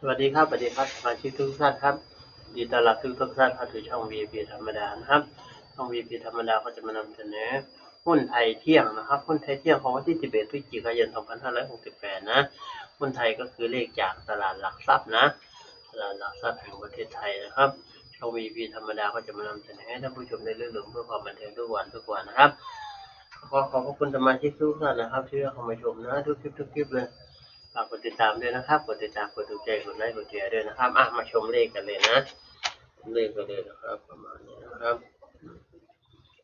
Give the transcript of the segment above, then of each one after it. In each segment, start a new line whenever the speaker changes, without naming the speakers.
สวัสดีครับสวัสดีครับสมาชิกทุกท่านครับ ดีต้อนรับทุกทุกท่านเข้าสู่ช่อง VIP ธรรมดานะครับ ช่อง VIP ธรรมดาก็จะมานำเสนอหุ้นไทยเที่ยงนะครับหุ้นไทยเที่ยงของวันที่ 11พฤศจิกายน 2568 นะหุ้นไทยก็คือเลขจากตลาดหลักทรัพย์นะ ตลาดหลักทรัพย์แห่งประเทศไทยนะครับช่อง VIP ธรรมดาก็จะมานำเสนอให้ท่านผู้ชมได้เรื่องราวเพื่อความบันเทิงทุกวันทุกวันนะครับขอขอบพระคุณสมาชิกทุกท่านนะครับที่เข้ามาชมนะทุกคลิปทุกคลิปเลย ฝากกดติดตามด้วยนะครับกดติดตามกดถูกใจกดไลค์กดแชร์ด้วยนะครับอะมาชมเลขกันเลยนะเลขกันเลยนะครับ ประมาณนี้นะครับ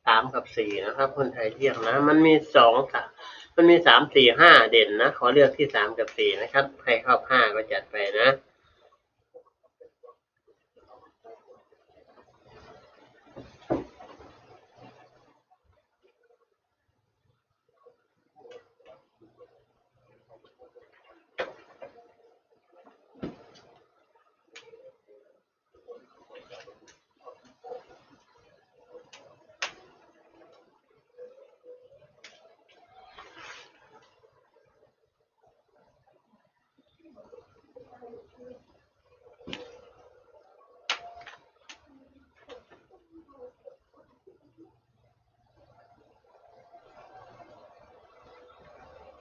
สามกับสี่นะครับ คนไทยเรียกนะ มันมีสองสามมันมีสามสี่ห้าเด่นนะขอเลือกที่สามกับสี่นะครับ ใครชอบห้าก็จัดไปนะ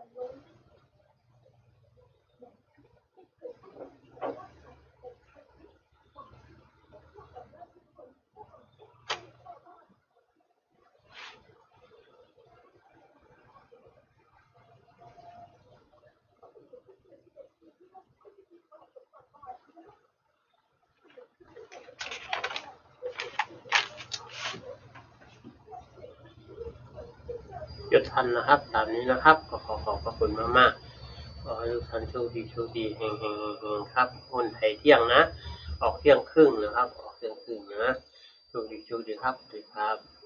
alone ยศทันนะครับ ตามนี้นะครับ ก็ขอขอบพระคุณมากๆขอให้ทุกท่านโชคดีโชคดีเฮงเฮงเฮงเฮงครับคนไทยเที่ยงนะ ออกเที่ยงครึ่งนะครับ ออกเที่ยงครึ่งนะโชคดีโชคดีครับสวัสดีครับ